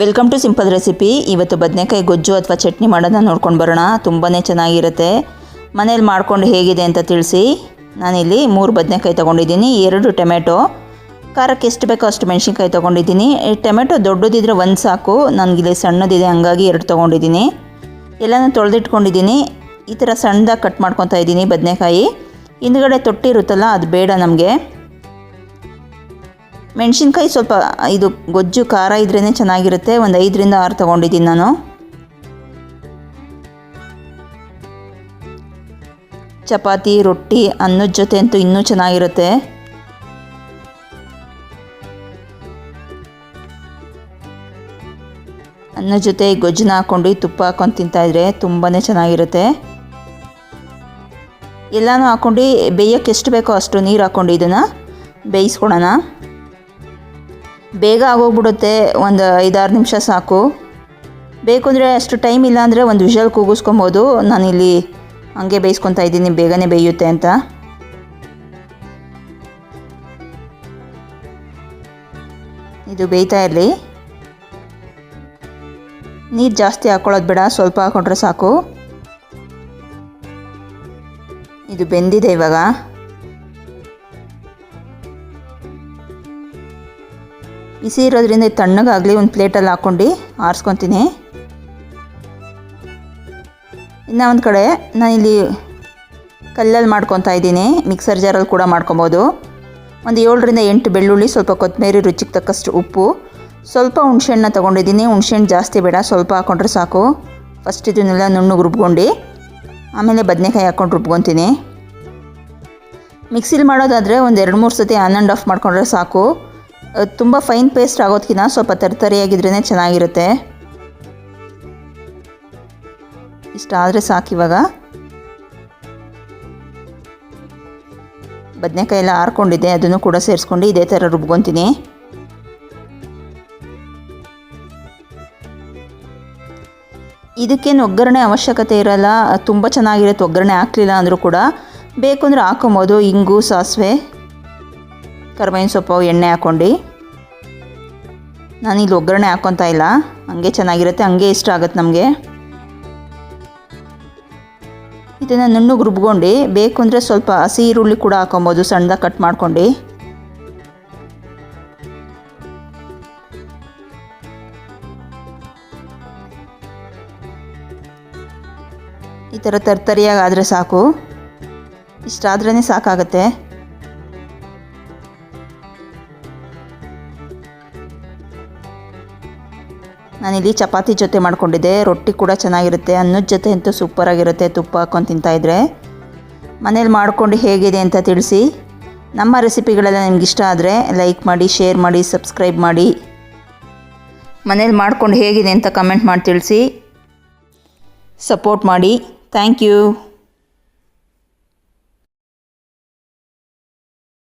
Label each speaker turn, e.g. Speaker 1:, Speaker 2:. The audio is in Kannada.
Speaker 1: ವೆಲ್ಕಮ್ ಟು ಸಿಂಪಲ್ ರೆಸಿಪಿ ಇವತ್ತು ಬದನೆಕಾಯಿ ಗೊಜ್ಜು ಅಥವಾ ಚಟ್ನಿ ಮಾಡೋದನ್ನ ನೋಡ್ಕೊಂಡು ಬರೋಣ. ತುಂಬಾ ಚೆನ್ನಾಗಿರುತ್ತೆ. ಮನೇಲಿ ಮಾಡ್ಕೊಂಡು ಹೇಗಿದೆ ಅಂತ ತಿಳಿಸಿ. ನಾನಿಲ್ಲಿ ಮೂರು ಬದನೆಕಾಯಿ ತೊಗೊಂಡಿದ್ದೀನಿ. ಎರಡು ಟೊಮೆಟೊ. ಖಾರಕ್ಕೆ ಎಷ್ಟು ಬೇಕೋ ಅಷ್ಟು ಮೆಣಸಿನ್ಕಾಯಿ ತೊಗೊಂಡಿದ್ದೀನಿ. ಟೊಮೆಟೊ ದೊಡ್ಡದಿದ್ರೆ ಒಂದು ಸಾಕು. ನನಗಿಲ್ಲಿ ಸಣ್ಣದಿದೆ, ಹಾಗಾಗಿ ಎರಡು ತೊಗೊಂಡಿದ್ದೀನಿ. ಎಲ್ಲನೂ ತೊಳೆದಿಟ್ಕೊಂಡಿದ್ದೀನಿ. ಈ ಥರ ಸಣ್ಣದಾಗಿ ಕಟ್ ಮಾಡ್ಕೊತಾ ಇದ್ದೀನಿ ಬದನೆಕಾಯಿ. ಹಿಂದ್ಗಡೆ ತೊಟ್ಟಿರುತ್ತಲ್ಲ ಅದು ಬೇಡ ನಮಗೆ. ಮೆಣಸಿನ್ಕಾಯಿ ಸ್ವಲ್ಪ ಇದು ಗೊಜ್ಜು, ಖಾರ ಇದ್ರೇ ಚೆನ್ನಾಗಿರುತ್ತೆ. ಒಂದು ಐದರಿಂದ ಆರು ತೊಗೊಂಡಿದ್ದೀನಿ ನಾನು. ಚಪಾತಿ, ರೊಟ್ಟಿ, ಅನ್ನದ ಜೊತೆ ಅಂತೂ ಇನ್ನೂ ಚೆನ್ನಾಗಿರುತ್ತೆ. ಅನ್ನದ ಜೊತೆ ಗೊಜ್ಜನ್ನ ಹಾಕ್ಕೊಂಡು ತುಪ್ಪ ಹಾಕೊಂಡು ತಿಂತಾಯಿದ್ರೆ ತುಂಬಾ ಚೆನ್ನಾಗಿರುತ್ತೆ. ಎಲ್ಲನೂ ಹಾಕ್ಕೊಂಡು ಬೇಯೋಕ್ಕೆ ಎಷ್ಟು ಬೇಕೋ ಅಷ್ಟು ನೀರು ಹಾಕ್ಕೊಂಡು ಇದನ್ನು ಬೇಯಿಸ್ಕೊಳೋಣ. ಬೇಗ ಆಗೋಗ್ಬಿಡುತ್ತೆ, ಒಂದು ಐದಾರು ನಿಮಿಷ ಸಾಕು. ಬೇಕು ಅಂದರೆ ಅಷ್ಟು ಟೈಮ್ ಇಲ್ಲ ಅಂದರೆ ಒಂದು ವಿಷಲ್ ಕೂಗಿಸ್ಕೊಬೋದು. ನಾನಿಲ್ಲಿ ಹಂಗೆ ಬೇಯಿಸ್ಕೊತಾ ಇದ್ದೀನಿ, ಬೇಗನೆ ಬೇಯುತ್ತೆ ಅಂತ. ಇದು ಬೇಯ್ತಾ ಇರಲಿ. ನೀರು ಜಾಸ್ತಿ ಹಾಕ್ಕೊಳ್ಳೋದು ಬೇಡ, ಸ್ವಲ್ಪ ಹಾಕೊಂಡ್ರೆ ಸಾಕು. ಇದು ಬೆಂದಿದೆ ಇವಾಗ. ಬಿಸಿ ಇರೋದ್ರಿಂದ ತಣ್ಣಗಾಗಲಿ ಒಂದು ಪ್ಲೇಟಲ್ಲಿ ಹಾಕ್ಕೊಂಡು ಆರಿಸ್ಕೊತೀನಿ. ಇನ್ನು ಒಂದು ಕಡೆ ನಾನಿಲ್ಲಿ ಕಲ್ಲಲ್ಲಿ ಮಾಡ್ಕೊತಾ ಇದ್ದೀನಿ, ಮಿಕ್ಸರ್ ಜಾರಲ್ಲಿ ಕೂಡ ಮಾಡ್ಕೊಬೋದು. ಒಂದು ಏಳರಿಂದ ಎಂಟು ಬೆಳ್ಳುಳ್ಳಿ, ಸ್ವಲ್ಪ ಕೊತ್ತಂಬರಿ ರುಚಿಗೆ ತಕ್ಕಷ್ಟು ಉಪ್ಪು, ಸ್ವಲ್ಪ ಹುಣ್ಸೆಹಣ್ಣ ತೊಗೊಂಡಿದ್ದೀನಿ. ಹುಣ್ಸೆಹಣ್ಣು ಜಾಸ್ತಿ ಬೇಡ, ಸ್ವಲ್ಪ ಹಾಕ್ಕೊಂಡ್ರೆ ಸಾಕು. ಫಸ್ಟ್ ಇದನ್ನೆಲ್ಲ ನುಣ್ಣಗೆ ರುಬ್ಕೊಂಡು, ಆಮೇಲೆ ಬದನೆಕಾಯಿ ಹಾಕ್ಕೊಂಡು ರುಬ್ಕೊತೀನಿ. ಮಿಕ್ಸಿಲಿ ಮಾಡೋದಾದರೆ ಒಂದು ಎರಡು ಮೂರು ಸತಿ ಆನ್ ಆ್ಯಂಡ್ ಆಫ್ ಮಾಡ್ಕೊಂಡ್ರೆ ಸಾಕು. ತುಂಬ ಫೈನ್ ಪೇಸ್ಟ್ ಆಗೋದಕ್ಕಿಂತ ಸ್ವಲ್ಪ ತರಿತರಿಯಾಗಿದ್ರೇ ಚೆನ್ನಾಗಿರುತ್ತೆ. ಇಷ್ಟ ಆದರೆ ಸಾಕು ಇವಾಗ. ಬದನೆಕಾಯಿ ಎಲ್ಲ ಹಾರ್ಕೊಂಡಿದ್ದೆ ಅದನ್ನು ಕೂಡ ಸೇರಿಸ್ಕೊಂಡು ಇದೇ ಥರ ರುಬ್ಕೊತೀನಿ. ಇದಕ್ಕೇನು ಒಗ್ಗರಣೆ ಅವಶ್ಯಕತೆ ಇರಲ್ಲ, ತುಂಬ ಚೆನ್ನಾಗಿರುತ್ತೆ ಒಗ್ಗರಣೆ ಹಾಕಲಿಲ್ಲ ಅಂದರೂ ಕೂಡ. ಬೇಕು ಅಂದರೆ ಹಾಕೊಬೋದು ಇಂಗು, ಸಾಸಿವೆ. ಕರ್ಬೇವಿನ ಸೊಪ್ಪು, ಎಣ್ಣೆ ಹಾಕ್ಕೊಂಡು. ಇಲ್ಲಿ ಒಗ್ಗರಣೆ ಹಾಕ್ಕೊತಾ ಇಲ್ಲ. ಹಂಗೆ ಚೆನ್ನಾಗಿರುತ್ತೆ, ಹಂಗೆ ಇಷ್ಟ ಆಗುತ್ತೆ ನಮಗೆ. ಇದನ್ನು ನುಣ್ಣಗೆ ರುಬ್ಕೊಂಡು, ಬೇಕು ಅಂದರೆ ಸ್ವಲ್ಪ ಹಸಿ ಈರುಳ್ಳಿ ಕೂಡ ಹಾಕೊಬೋದು, ಸಣ್ಣದಾಗಿ ಕಟ್ ಮಾಡ್ಕೊಂಡು. ಈ ಥರ ತರ್ತರಿಯಾಗಿ ಆದರೆ ಸಾಕು. ಇಷ್ಟಾದ್ರೇ ಸಾಕಾಗತ್ತೆ. ನಾನಿಲ್ಲಿ ಚಪಾತಿ ಜೊತೆ ಮಾಡಿಕೊಂಡಿದ್ದೆ. ರೊಟ್ಟಿ ಕೂಡ ಚೆನ್ನಾಗಿರುತ್ತೆ. ಅನ್ನದ ಜೊತೆ ಅಂತೂ ಸೂಪರಾಗಿರುತ್ತೆ ತುಪ್ಪ ಹಾಕ್ಕೊಂಡು ತಿಂತಾಯಿದ್ರೆ ಮನೇಲಿ ಮಾಡಿಕೊಂಡು ಹೇಗಿದೆ ಅಂತ ತಿಳಿಸಿ. ನಮ್ಮ ರೆಸಿಪಿಗಳೆಲ್ಲ ನಿಮ್ಗೆ ಇಷ್ಟ ಆದರೆ ಲೈಕ್ ಮಾಡಿ ಶೇರ್ ಮಾಡಿ ಸಬ್ಸ್ಕ್ರೈಬ್ ಮಾಡಿ. ಮನೇಲಿ ಮಾಡಿಕೊಂಡು ಹೇಗಿದೆ ಅಂತ ಕಮೆಂಟ್ ಮಾಡಿ ತಿಳಿಸಿ. ಸಪೋರ್ಟ್ ಮಾಡಿ. Thank you